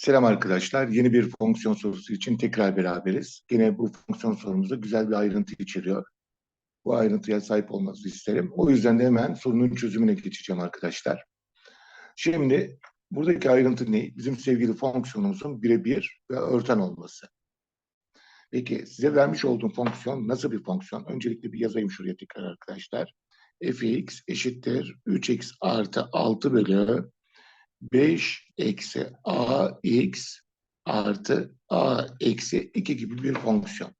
Selam arkadaşlar. Yeni bir fonksiyon sorusu için tekrar beraberiz. Yine bu fonksiyon sorumuzda güzel bir ayrıntı içeriyor. Bu ayrıntıya sahip olmanızı isterim. O yüzden de hemen sorunun çözümüne geçeceğim arkadaşlar. Şimdi buradaki ayrıntı ne? Bizim sevgili fonksiyonumuzun birebir ve örten olması. Peki size vermiş olduğum fonksiyon nasıl bir fonksiyon? Öncelikle bir yazayım şuraya tekrar arkadaşlar. fx eşittir 3x artı 6 bölü 5 eksi ax artı a eksi 2 gibi bir fonksiyon.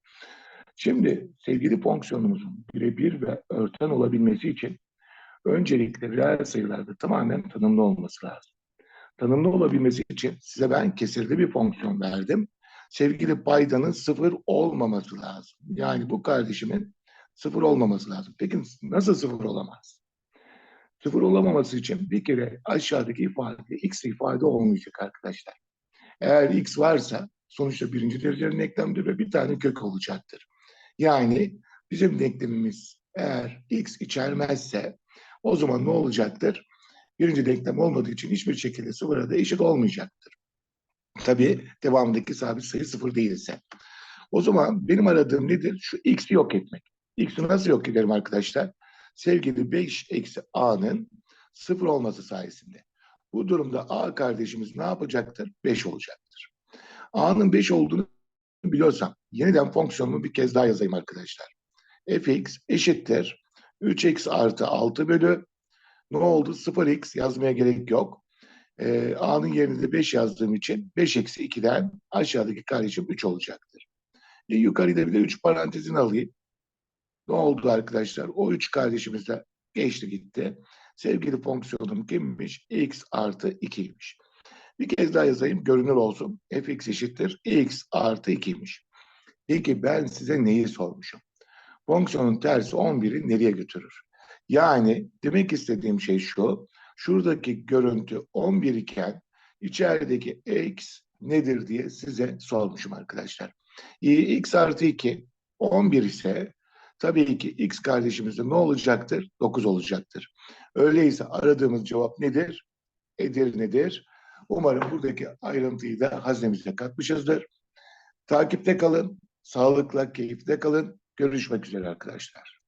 Şimdi sevgili fonksiyonumuzun birebir ve örten olabilmesi için öncelikle reel sayılarda tamamen tanımlı olması lazım. Tanımlı olabilmesi için size ben kesirli bir fonksiyon verdim. Sevgili paydanın sıfır olmaması lazım. Yani bu kardeşimin sıfır olmaması lazım. Peki nasıl sıfır olamaz? Sıfır olamaması için bir kere aşağıdaki ifade x ifade olmayacak arkadaşlar. Eğer x varsa sonuçta birinci derecenin denklemdir ve bir tane kök olacaktır. Yani bizim denklemimiz eğer x içermezse o zaman ne olacaktır? Birinci denklem olmadığı için hiçbir şekilde sıfıra da eşit olmayacaktır. Tabii devamındaki sabit sayı sıfır değilse. O zaman benim aradığım nedir? Şu x'i yok etmek. X'i nasıl yok ederim arkadaşlar? Sevgili 5 eksi a'nın sıfır olması sayesinde. Bu durumda a kardeşimiz ne yapacaktır? 5 olacaktır. a'nın 5 olduğunu biliyorsam yeniden fonksiyonumu bir kez daha yazayım arkadaşlar. fx eşittir 3x artı 6 bölü ne oldu? 0x yazmaya gerek yok. Ee, a'nın yerine de 5 yazdığım için 5 eksi 2'den aşağıdaki kardeşim 3 olacaktır. E, yukarıda bir de 3 parantezini alayım. Ne oldu arkadaşlar? O üç kardeşimiz de geçti gitti. Sevgili fonksiyonum kimmiş? x artı 2'ymiş. Bir kez daha yazayım görünür olsun. fx eşittir x artı 2'ymiş. Peki ben size neyi sormuşum? Fonksiyonun tersi 11'i nereye götürür? Yani demek istediğim şey şu. Şuradaki görüntü 11 iken içerideki x nedir diye size sormuşum arkadaşlar. x artı 2 11 ise Tabii ki x kardeşimizde ne olacaktır? 9 olacaktır. Öyleyse aradığımız cevap nedir? Edirne'dir. Umarım buradaki ayrıntıyı da haznemize katmışızdır. Takipte kalın, sağlıkla, keyifte kalın. Görüşmek üzere arkadaşlar.